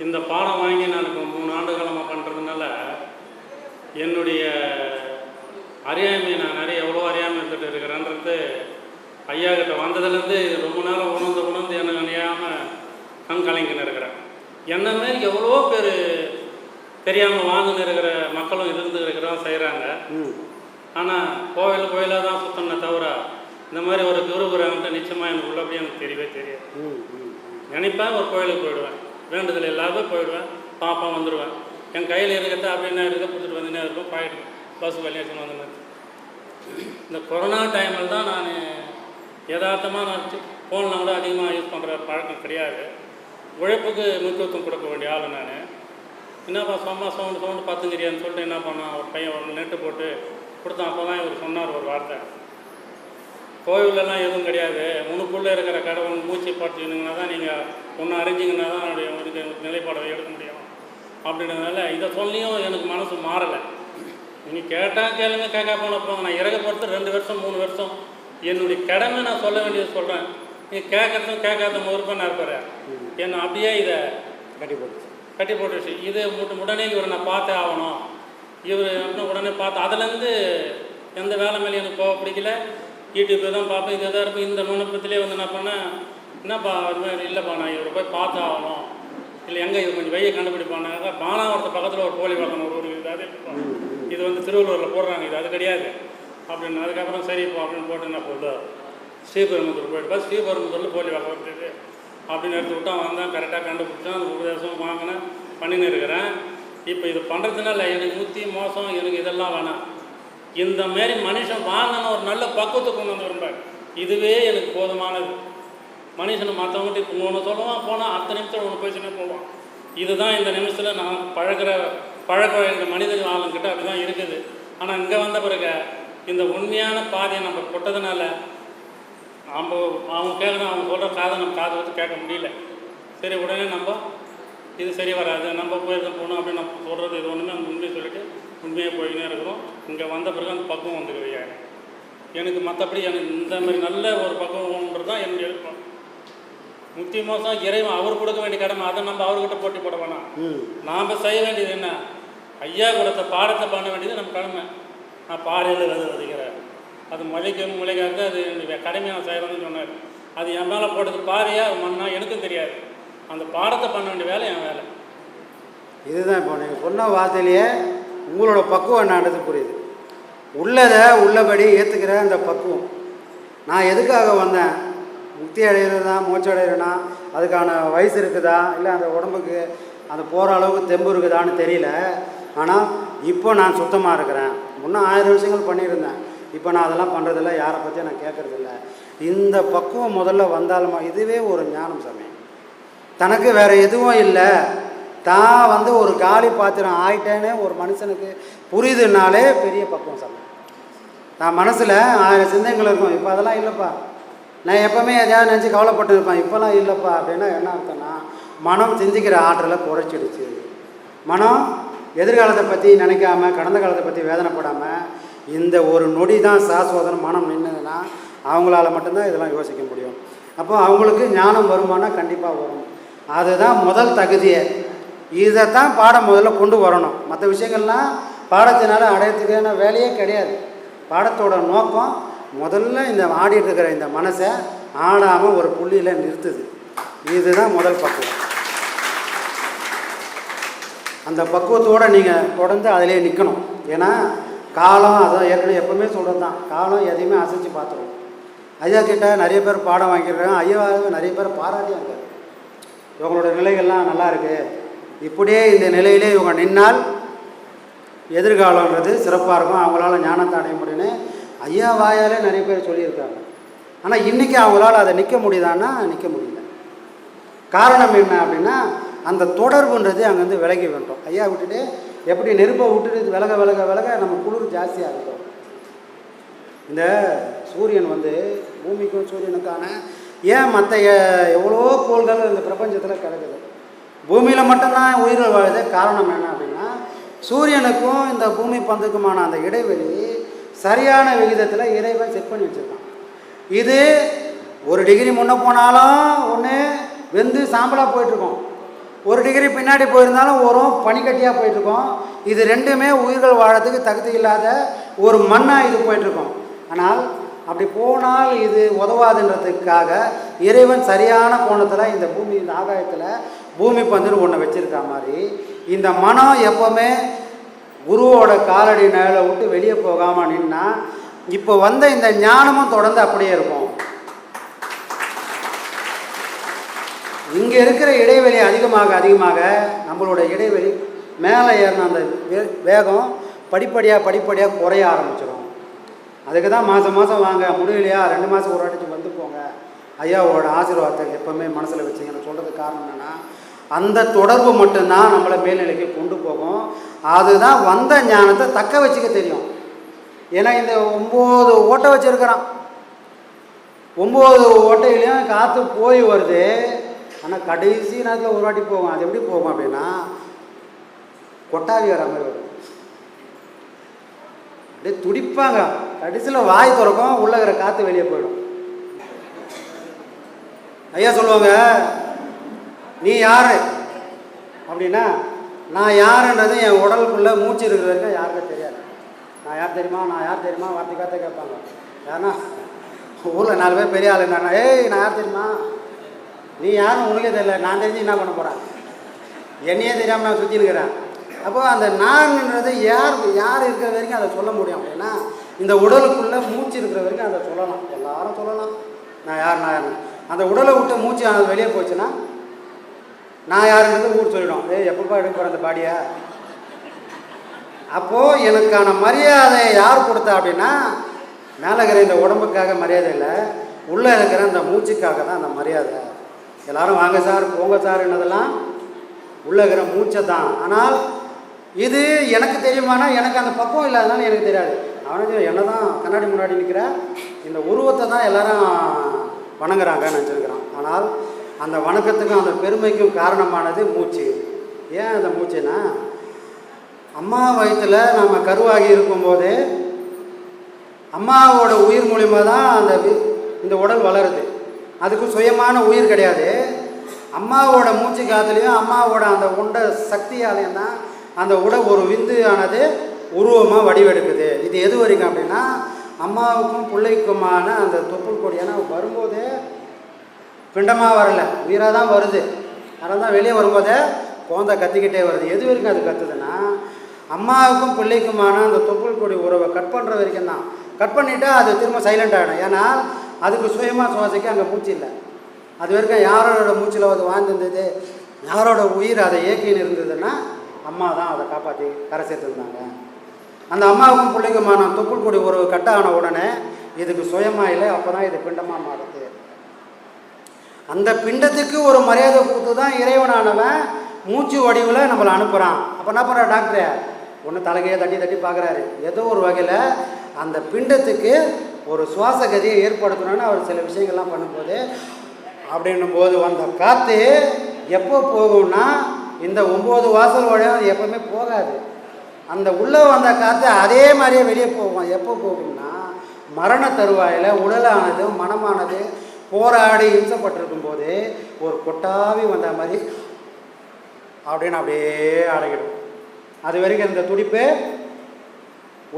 இந்த பாடம் வாங்கி நான் இப்போ மூணு ஆண்டு காலமாக பண்ணுறதுனால என்னுடைய அறியாமை நான் நிறைய எவ்வளோ அறியாமை இருந்துட்டு இருக்கிறேன்றது ஐயா கிட்ட வந்ததுலேருந்து ரொம்ப நேரம் உணர்ந்து உணர்ந்து என்ன அணியாமல் கண் கலங்கின்னு இருக்கிறேன். என்ன மாரி எவ்வளோ பேர் தெரியாமல் வாழ்ந்துன்னு இருக்கிற மக்களும் இருந்து இருக்கிறோம் செய்கிறாங்க ஆனால் கோவில் கோயிலாக தான் சுத்தணுமே தவிர இந்த மாதிரி ஒரு குருபுரம்ட்டு நிச்சயமாக எனக்கு உள்ளபடி எனக்கு தெரியவே தெரியாது. நினைப்பேன் ஒரு கோயிலுக்கு போயிடுவேன். வேண்டுதல் இல்லாத போயிடுவேன். பாப்பா வந்துடுவேன் என் கையில் இருக்கிறத அப்படின்னா இருக்க? கொடுத்துட்டு வந்துனே இருக்கும்? போயிடுவேன் பஸ் வெளியாச்சுன்னு வந்து இந்த கொரோனா டைமில் தான் நான் யதார்த்தமாக நான் ஃபோனில் கூட அதிகமாக யூஸ் பண்ணுற பழக்கம் கிடையாது. உழைப்புக்கு முக்கியத்துவம் கொடுக்க வேண்டிய ஆள் நான். என்னப்பா சும்மா சவுண்டு சவுண்டு பார்த்துங்கிறியான்னு சொல்லிட்டு என்ன பண்ணான் ஒரு பையன் ஒரு நெட்டு போட்டு கொடுத்தான். அப்போ தான் இவர் சொன்னார் ஒரு வார்த்தை. கோவிலெல்லாம் எதுவும் கிடையாது. முனுக்குள்ளே இருக்கிற கடவுள் மூச்சு படுத்திங்கன்னா தான் நீங்கள் ஒன்று அறிஞ்சிங்கன்னா தான் என்னுடைய உங்களுக்கு நிலைப்பாடை எடுக்க முடியும். அப்படின்றதுனால இதை சொல்லியும் எனக்கு மனசு மாறலை. நீங்கள் கேட்டால் கேளுங்க கேட்க போன போங்க நான் இறக பொறுத்து ரெண்டு வருஷம் மூணு வருஷம். என்னுடைய கடமை நான் சொல்ல வேண்டியது சொல்கிறேன் நீங்கள் கேட்கறதும் கேட்காத முறுப்ப நான் இருப்பார். என்ன அப்படியே இதை கட்டி போட்டுச்சு கட்டி போட்டுருச்சு. இது உடனே இவரை நான் பார்த்தே ஆகணும். இவர் உடனே பார்த்து அதுலேருந்து எந்த வேலை மேலே எனக்கு போக பிடிக்கல. யூடியூப் தான் பார்ப்பேன் இது எதாவது இருக்கும். இந்த நுணுக்கத்திலே வந்து என்ன பண்ணேன். என்னப்பா அது மாதிரி? இல்லைப்பா நான் இவரை போய் பார்த்தாகணும் இல்லை எங்கே இது கொஞ்சம் வெய்ய கண்டுபிடிப்பானாங்க பானாவரத்து பக்கத்தில் ஒரு கோழி வளர்க்கணும் ஒரு ஒரு இதாவது இது வந்து திருவள்ளூரில் போடுறாங்க இது அது கிடையாது. அப்படின்னு அதுக்கப்புறம் சரிப்பா அப்படின்னு போட்டு என்ன போட்டு ஸ்ரீபெரும்புத்தூர் போயிட்டு ஸ்ரீபெரும்புத்தூரில் கோழி வளர்க்குறது அப்படின்னு எடுத்து விட்டான் அவன் கரெக்டாக கண்டுபிடிச்சான் அந்த உபதேசம் வாங்கினேன் பண்ணின்னு இருக்கிறேன். இப்போ இது பண்ணுறதுனால எனக்கு முத்தி மோசம் எனக்கு இதெல்லாம் வேணாம். இந்த மாரி மனுஷன் வாங்கின ஒரு நல்ல பக்குவத்தை கொண்டு வந்து இதுவே எனக்கு போதுமானது. மனுஷனை மற்றவங்ககிட்ட இப்போ ஒன்று சொல்லுவான் போனால் அடுத்த நிமிஷத்தில் ஒன்று பேசினே போவான். இதுதான் இந்த நிமிஷத்தில் நான் பழகுற பழக்க இந்த மனித ஆளுங்கிட்ட அப்படி தான் இருக்குது. ஆனால் இங்கே வந்த பிறகு இந்த உண்மையான பாதையை நம்ம கொட்டதுனால நம்ம அவங்க கேட்குற அவங்க சொல்கிற காதை நம்ம காதை வச்சு கேட்க முடியல. சரி உடனே நம்ம இது சரி வராது நம்ம போய் தான் போகணும் அப்படின்னு நம்ம சொல்கிறது இது ஒன்றுமே நம்ம உண்மையை சொல்லிட்டு உண்மையாக போயினே இருக்கிறோம். இங்கே வந்த பிறகு அந்த பக்குவம் வந்துக்குது எனக்கு எனக்கு மற்றபடி எனக்கு இந்த மாதிரி நல்ல ஒரு பக்குவம்ன்றது தான் என்னுடைய முக்கிய மோசம் இறைவன் அவர் கொடுக்க வேண்டிய கடமை அதை நம்ம அவர்கிட்ட போட்டி போட வேணாம். ம். நாம் செய்ய வேண்டியது என்ன? ஐயா கொடுத்த பாடத்தை பண்ண வேண்டியது நம்ம கடமை. நான் பாறையில் விதை விதைக்கிறேன் அது முளைக்கும் முளைக்காது அது என்னுடைய கடமையை நான் செய்கிறேன்னு சொன்னார். அது என் மேலே போட்டது பாறையா மண்ணா எனக்கும் தெரியாது. அந்த பாடத்தை பண்ண வேண்டிய வேலை என் வேலை. இதுதான் இப்போ நீங்கள் சொன்ன வார்த்தையிலேயே உங்களோட பக்குவம் என்னன்றது புரியுது. உள்ளதை உள்ளபடி ஏற்றுக்கிற அந்த பக்குவம். நான் எதுக்காக வந்தேன்? முக்தி அடைகிறதா மோட்சம் அடைகிறனா அதுக்கான வயசு இருக்குதா இல்லை அந்த உடம்புக்கு அந்த போகிற அளவுக்கு தெம்பு இருக்குதான்னு தெரியல. ஆனால் இப்போ நான் சுத்தமாக இருக்கிறேன். முன்னே ஆயிரம் விஷயங்கள் பண்ணியிருந்தேன். இப்போ நான் அதெல்லாம் பண்ணுறதில்ல யாரை பற்றியும் நான் கேட்குறதில்ல. இந்த பக்குவம் முதல்ல வந்தாலுமா இதுவே ஒரு ஞானம் சமயம் தனக்கு வேறு எதுவும் இல்லை. தான் வந்து ஒரு காலி பாத்திரம் ஆயிட்டேன்னு ஒரு மனுஷனுக்கு புரியுதுனாலே பெரிய பக்குவம் சமயம் நான் மனசில் ஆயிரம் சிந்தனைகள் இருக்கும். இப்போ அதெல்லாம் இல்லைப்பா. நான் எப்போவுமே எதையாவது நினச்சி கவலைப்பட்டு இருப்பேன் இப்போல்லாம் இல்லைப்பா அப்படின்னா என்ன அர்த்தம்னா மனம் சிந்திக்கிற ஆற்றலை குறைச்சிடுச்சு. மனம் எதிர்காலத்தை பற்றி நினைக்காம கடந்த காலத்தை பற்றி வேதனைப்படாமல் இந்த ஒரு நொடி தான் சாஸ்வதம் மனம் நின்றுதுன்னா அவங்களால மட்டும்தான் இதெல்லாம் யோசிக்க முடியும். அப்போ அவங்களுக்கு ஞானம் வருமானா கண்டிப்பாக வரும். அதுதான் முதல் தகுதியை. இதை தான் பாடம் முதல்ல கொண்டு வரணும். மற்ற விஷயங்கள்லாம் பாடத்தினால அடையத்துக்கான வேலையே கிடையாது. பாடத்தோட நோக்கம் முதல்ல இந்த ஆடிட்டு இருக்கிற இந்த மனசை ஆடாமல் ஒரு புள்ளியில் நிறுத்துது. இதுதான் முதல் பக்குவம். அந்த பக்குவத்தோடு நீங்கள் தொடர்ந்து அதிலே நிற்கணும் ஏன்னா காலம் அதான் ஏற்கனவே எப்பவுமே சொல்கிறது தான் காலம் எதையுமே அசைச்சு பார்த்துரும். ஐயா கிட்ட நிறைய பேர் பாடம் வாங்கிடுறாங்க ஐயாவை நிறைய பேர் பாராட்டி இருக்காரு இவங்களோட நிலைகள்லாம் நல்லா இருக்குது இப்படியே இந்த நிலையிலே இவங்க நின்னால் எதிர்காலன்றது சிறப்பாக இருக்கும். அவங்களால ஞானத்தை அடைய முடியும்னு ஐயா வாயாலே நிறைய பேர் சொல்லியிருக்காங்க. ஆனால் இன்றைக்கி அவங்களால் அதை நிற்க முடியுதான்னா நிற்க முடியல. காரணம் என்ன அப்படின்னா அந்த தொடர்புன்றது அங்கேருந்து விலகி வேண்டும் ஐயா விட்டுட்டு எப்படி நெருப்பை விட்டுட்டு விலக விலக விலக நம்ம குளிர் ஜாஸ்தியாக இருக்கும் இந்த சூரியன் வந்து பூமிக்கும் சூரியனுக்கான ஏன் மற்ற எவ்வளோ கோள்கள் இந்த பிரபஞ்சத்தில் கிடக்குது? பூமியில் மட்டும்தான் உயிர்கள் வாழுது. காரணம் என்ன அப்படின்னா சூரியனுக்கும் இந்த பூமி பந்துக்குமான அந்த இடைவெளி சரியான விகிதத்தில் இறைவன் செட் பண்ணி வச்சுருக்கான். இது ஒரு டிகிரி முன்னே போனாலும் ஒன்று வெந்து சாம்பலாக போயிட்டுருக்கோம். ஒரு டிகிரி பின்னாடி போயிருந்தாலும் உரம் பனிக்கட்டியாக போயிட்டுருக்கோம். இது ரெண்டுமே உயிர்கள் வாழறதுக்கு தகுதி இல்லாத ஒரு மண்ணாக இது போயிட்டுருக்கோம். ஆனால் அப்படி போனால் இது உதவாதுன்றதுக்காக இறைவன் சரியான கோணத்தில் இந்த பூமி இந்த ஆகாயத்தில் பூமி பந்துன்னு ஒன்று வச்சுருக்க மாதிரி இந்த மனம் எப்போவுமே குருவோட காலடி நிழலை விட்டு வெளியே போகாமல் நின்னா இப்போ வந்த இந்த ஞானமும் தொடர்ந்து அப்படியே இருக்கும். இங்கே இருக்கிற இடைவெளி அதிகமாக அதிகமாக நம்மளோட இடைவெளி மேலே ஏறின அந்த வே- வேகம் படிப்படியாக படிப்படியாக குறைய ஆரம்பிச்சிடும் அதுக்கு தான் மாதம் மாதம் வாங்க முடியலையா? ரெண்டு மாதம் ஒரு வாட்டி வந்து போங்க. ஐயாவோட ஆசீர்வாதத்தை எப்போவுமே மனசில் வச்சுங்கன்னு சொல்கிறதுக்கு காரணம் என்னென்னா அந்த தொடர்பு மட்டும்தான் நம்மளை மேல்நிலைக்கு கொண்டு போகும். அதுதான் வந்த ஞானத்தை தக்க வச்சுக்க தெரியும். ஏன்னா இந்த ஒம்பது ஓட்டை வச்சுருக்கிறான். ஒம்பது ஓட்டையிலையும் காற்று போய் வருது. ஆனால் கடைசி நேரத்தில் ஒரு வாட்டி போகும். அது எப்படி போகும் அப்படின்னா கொட்டாவி வர மாதிரி வரும். அப்படியே துடிப்பாங்க. கடைசியில் வாய் திறக்கும். உள்ளே இருக்கிற காற்று வெளியே போயிடும். ஐயா சொல்லுவாங்க நீ யார்? அப்படின்னா நான் யாருன்றது என் உடலுக்குள்ளே மூச்சு இருக்கிற வரைக்கும் யாருக்கும் தெரியாது. நான் யார் தெரியுமா? நான் யார் தெரியுமா? வார்த்தை காத்த கேட்பாங்க. ஏன்னா ஊரில் நாலு பேர் பெரிய ஆள் என்ன ஏய் நான் யார் தெரியுமா? நீ யாரும் உனக்கே தெரியல. நான் தெரிஞ்சு என்ன பண்ண போகிறேன் என்னையே தெரியாமல் நான் சுற்றி இருக்கிறேன். அப்போது அந்த நான்ன்றது யார் யார் இருக்கிற வரைக்கும் அதை சொல்ல முடியும். ஏன்னா இந்த உடலுக்குள்ளே மூச்சு இருக்கிற வரைக்கும் அதை சொல்லலாம். எல்லாரும் சொல்லலாம். நான் யார் நான் அந்த உடலை விட்டு மூச்சு அது வெளியே போச்சுன்னா நான் யாருன்றது ஊர் சொல்லிடும். ஏய் எப்பப்பா எடுக்க போகிற அந்த பாடியை? அப்போது எனக்கான மரியாதையை யார் கொடுத்தா அப்படின்னா மேலே இருக்கிற இந்த உடம்புக்காக மரியாதை இல்லை உள்ளே இருக்கிற அந்த மூச்சுக்காக தான் அந்த மரியாதை. எல்லாரும் வாங்க சார் போங்க சார்ன்றதெல்லாம் உள்ளே இருக்கிற மூச்சை தான். ஆனால் இது எனக்கு தெரியுமானா எனக்கு அந்த பக்குவம் இல்லாதனால எனக்கு தெரியாது. அவனுக்கு என்ன தான் கண்ணாடி முன்னாடி நிற்கிற இந்த உருவத்தை தான் எல்லாரும் வணங்குறாங்கன்னு நினச்சிருக்கிறான். ஆனால் அந்த வணக்கத்துக்கும் அந்த பெருமைக்கும் காரணமானது மூச்சு. ஏன் அந்த மூச்சுன்னா அம்மா வயிற்றுல நம்ம கருவாகி இருக்கும்போது அம்மாவோட உயிர் மூலிமா தான் அந்த வி- இந்த உடல் வளருது. அதுக்கு சுயமான உயிர் கிடையாது. அம்மாவோட மூச்சு காத்துலேயும் அம்மாவோட அந்த உண்ட சக்தியாலையும் தான் அந்த உடல் ஒரு விந்து ஆனது உருவமாக வடிவெடுக்குது. இது எது வரைக்கும் அப்படின்னா அம்மாவுக்கும் பிள்ளைக்குமான அந்த தொப்புள் கொடி ஏன்னா வரும்போதே பிண்டமாக வரல. உயிராக தான் வருது. அதனால தான் வெளியே வரும்போதே குழந்தை கத்திக்கிட்டே வருது. எது வரைக்கும் அது கத்துதுன்னா அம்மாவுக்கும் பிள்ளைக்குமான அந்த தொப்புள் கொடி உறவை கட் பண்ணுற வரைக்கும் தான். கட் பண்ணிட்டா அது திரும்ப சைலண்ட் ஆகிடும் ஏன்னா அதுக்கு சுயமாக சுவாசிக்க அங்கே மூச்சு இல்லை. அது வரைக்கும் யாரோட மூச்சில் அது வாழ்ந்துருந்தது? யாரோட உயிர் அதை இயக்கின்னு இருந்ததுன்னா அம்மா தான் அதை காப்பாற்றி கரை சேர்த்துருந்தாங்க. அந்த அம்மாவுக்கும் பிள்ளைக்குமான தொப்புள் கொடி உறவு கட் ஆன உடனே இதுக்கு சுயமாக இல்லை. அப்போ தான் இது பிண்டமாக மாறுது. அந்த பிண்டத்துக்கு ஒரு மரியாதை கொடுத்து தான் இறைவனானவன் மூச்சு வடிவில் நம்மளை அனுப்புகிறான் அப்போ என்ன பண்ணுற டாக்டரே ஒன்று தலைகையை தட்டி தட்டி பார்க்குறாரு ஏதோ ஒரு வகையில் அந்த பிண்டத்துக்கு ஒரு சுவாச கதியை ஏற்படுத்தணும்னு அவர் சில விஷயங்கள்லாம் பண்ணும்போது அப்படின்னும் போது வந்த காற்று எப்போ போகும்னா இந்த ஒம்பது வாசல் வழியாக எப்போவுமே போகாது. அந்த உள்ளே வந்த காற்று அதே மாதிரியே வெளியே போகும். எப்போ போகும்னா மரண தருவாயில் உடலானது மனமானது போராடி இம்சப்பட்டிருக்கும் போது ஒரு கொட்டாவி வந்த மாதிரி அப்படின்னு அப்படியே அடங்கிடும் அது வரைக்கும் இந்த துடிப்பு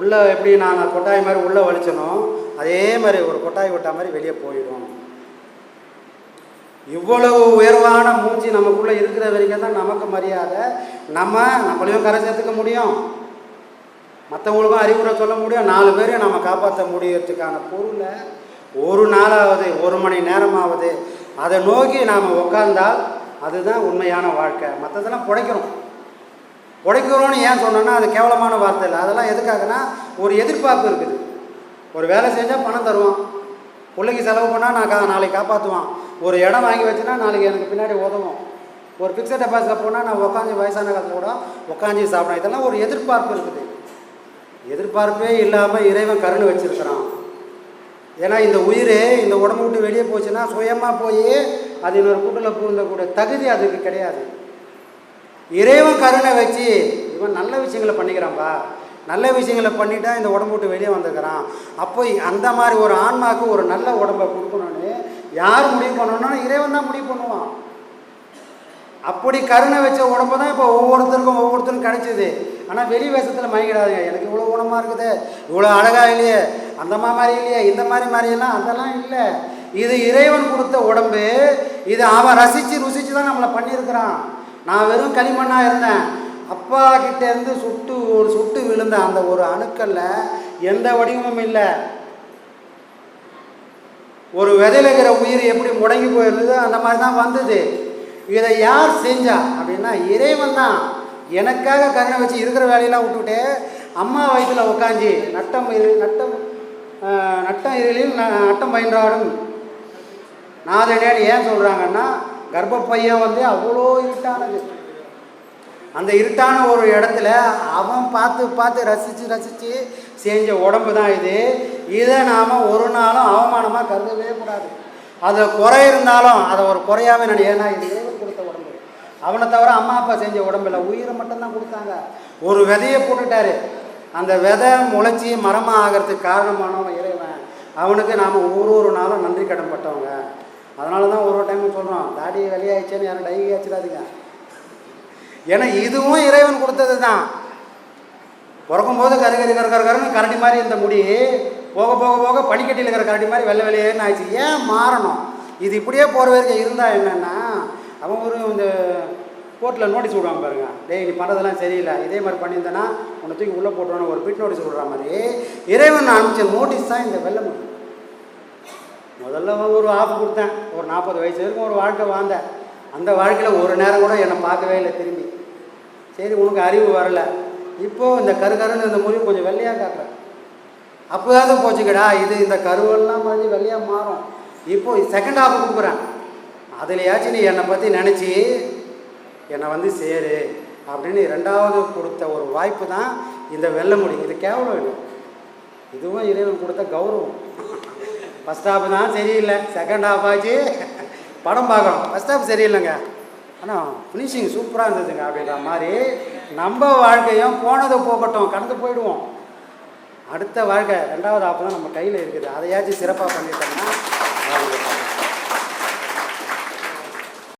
உள்ளே எப்படி நான் கொட்டாய் மாதிரி உள்ளே வலிச்சனும் அதே மாதிரி ஒரு கொட்டாய் விட்டா மாதிரி வெளியே போயிடும். இவ்வளவு உயர்வான மூச்சு நமக்குள்ளே இருக்கிற வரைக்கும் தான் நமக்கு மரியாதை. நம்ம நம்மளையும் கரை சேர்த்துக்க முடியும். மற்றவங்களுக்கும் அறிவுரை சொல்ல முடியும். நாலு பேரையும் நம்ம காப்பாற்ற முடியறதுக்கான பொருளை ஒரு நாளாவது ஒரு மணி நேரமாவது அதை நோக்கி நாம் உட்காந்தால் அதுதான் உண்மையான வாழ்க்கை. மற்றதெல்லாம் புடைக்கிறோம். உடைக்கிறோன்னு ஏன் சொன்னோன்னா அது கேவலமான வார்த்தை இல்லை. அதெல்லாம் எதுக்காகனா ஒரு எதிர்பார்ப்பு இருக்குது. ஒரு வேலை செஞ்சால் பணம் தருவான். பிள்ளைக்கு செலவு பண்ணால் நான் கா நாளைக்கு காப்பாற்றுவான் ஒரு இடம் வாங்கி வச்சுனா நாளைக்கு எனக்கு பின்னாடி உதவும். ஒரு ஃபிக்ஸட் டெபாசிட்டில் போனால் நான் உட்காந்து வயசான காலத்தில் கூட உட்காந்து சாப்பிடணும் இதெல்லாம் ஒரு எதிர்பார்ப்பு இருக்குது. எதிர்பார்ப்பே இல்லாமல் இறைவன் கருணை வச்சிருக்கிறான். ஏன்னா இந்த உயிர் இந்த உடம்பு விட்டு வெளியே போச்சுன்னா சுயமாக போய் அது இன்னொரு கூட்டில் பூந்தக்கூடிய தகுதி அதுக்கு கிடையாது. இறைவன் கருணை வச்சு இவன் நல்ல விஷயங்களை பண்ணிக்கிறான்பா. நல்ல விஷயங்களை பண்ணிட்டா இந்த உடம்பு விட்டு வெளியே வந்துக்கிறான் அப்போ அந்த மாதிரி ஒரு ஆன்மாவுக்கு ஒரு நல்ல உடம்பை கொடுக்கணும்னு யார் முடிவு பண்ணணும்னா இறைவன் தான் முடிவு பண்ணுவான். அப்படி கருணை வச்ச உடம்பு தான் இப்போ ஒவ்வொருத்தருக்கும் ஒவ்வொருத்தருக்கும் கிடைச்சிது. ஆனால் வெளி வேஷத்தில் மயங்கிடாதுங்க. எனக்கு இவ்வளோ குணமாக இருக்குது. இவ்வளோ அழகாக இல்லையே. அந்த மாதிரி இல்லையா? இந்த மாதிரி மாதிரியெல்லாம் அதெல்லாம் இல்லை. இது இறைவன் கொடுத்த உடம்பு. இது அவன் ரசித்து ருசித்து தான் நம்மளை பண்ணியிருக்கிறான். நான் வெறும் களிமண்ணாக இருந்தேன். அப்பா கிட்டேருந்து சுட்டு ஒரு சுட்டு விழுந்த அந்த ஒரு அணுக்களில் எந்த வடிவமும் இல்லை. ஒரு விதையில இருக்கிற உயிர் எப்படி முடங்கி போயிருந்ததோ அந்த மாதிரி தான் வந்தது. இதை யார் செஞ்சா? அப்படின்னா இறைவன் தான். எனக்காக கருணை வச்சு இருக்கிற வேலையெல்லாம் விட்டுவிட்டு அம்மா வயிற்றில் உட்காந்து நட்டம் இரு நட்டம் நட்ட நட்டம் நட்டம் பயின்றாடும். நாதனேடு ஏன் சொல்கிறாங்கன்னா கர்ப்பப்பையன் வந்து அவ்வளோ இருட்டானது. அந்த இருட்டான ஒரு இடத்துல அவன் பார்த்து பார்த்து ரசித்து ரசித்து செஞ்ச உடம்பு தான் இது. இதை நாம் ஒரு நாளும் அவமானமாக கருதவே கூடாது. அது குறை இருந்தாலும் அதை ஒரு குறையாவே நான் ஏன்னா இது கொடுத்த உடம்பு. அவனை தவிர அம்மா அப்பா செஞ்ச உடம்பு இல்லை. உயிரை மட்டும்தான் கொடுத்தாங்க. ஒரு விதையை போட்டுட்டாரு. அந்த விதை முளைச்சி மரமாக ஆகிறதுக்கு காரணமானவன் இறைவன். அவனுக்கு நாம் ஒரு ஒரு நாளும் நன்றி கடன் பட்டவங்க. அதனால தான் ஒரு ஒரு டைமும் சொல்கிறோம் தாடி வெளியாயிடுச்சேன்னு யாரும் டைகி வச்சிடாதீங்க ஏன்னா இதுவும் இறைவன் கொடுத்தது தான். பிறக்கும்போது கரு கரு கரு கரு கருன்னு கரடி மாதிரி இருந்த முடி போக போக போக பனிக்கட்டியில் இருக்கிற கரடி மாதிரி வெள்ளை வெளியேன்னு ஆயிடுச்சு. ஏன் மாறணும்? இது இப்படியே போகிற வரைக்கும் இருந்தால் என்னென்னா அவன் ஒரு இந்த கோர்ட்டில் நோட்டீஸ் விடுவாங்க பாருங்க. டேய் நீ பண்ணுறதெல்லாம் சரியில்லை. இதே மாதிரி பண்ணியிருந்தேன்னா உன்னை தூக்கி உள்ளே போட்டோன்னு ஒரு பிட் நோட்டீஸ் விடுற மாதிரி இறைவன் அனுப்பிச்ச நோட்டீஸ் தான் இந்த வெள்ளை முடி முதல்ல ஒரு ஆஃப் கொடுத்தேன். ஒரு நாற்பது வயசு வரைக்கும் ஒரு வாழ்க்கை வாழ்ந்தேன். அந்த வாழ்க்கையில் ஒரு நேரம் கூட என்னை பார்க்கவே இல்லை திரும்பி. சரி உனக்கு அறிவு வரலை. இப்போது இந்த கருகருன்னு இந்த முறையும் கொஞ்சம் வெள்ளையாக காட்டுறேன். அப்போதாவது போச்சுக்கடா இது இந்த கருவெல்லாம் மாதிரி வெள்ளையாக மாறும். இப்போ செகண்ட் ஆஃப் கொடுக்குறேன். அதுலையாச்சும் நீ என்னை பற்றி நினச்சி என்னை வந்து சேரு. அப்படின்னு ரெண்டாவது கொடுத்த ஒரு வாய்ப்பு தான் இந்த வெல்ல முடியும் இது கேவலம் இல்லை இதுவும் இறைவன் கொடுத்த கௌரவம். ஃபஸ்ட் ஹாஃப் தான் சரியில்லை. செகண்ட் ஹாஃப் ஆச்சு. படம் பார்க்கணும். ஃபஸ்ட் ஹாஃப் சரியில்லைங்க. ஆனால் ஃபினிஷிங் சூப்பராக இருந்ததுங்க அப்படின்ற மாதிரி நம்ம வாழ்க்கையும் போனதை போகட்டும். கடந்து போயிடுவோம். அடுத்த வாழ்க்கை ரெண்டாவது ஆப்பு தான் நம்ம கையில் இருக்குது. அதையாச்சும் சிறப்பாக பண்ணிட்டோம்னா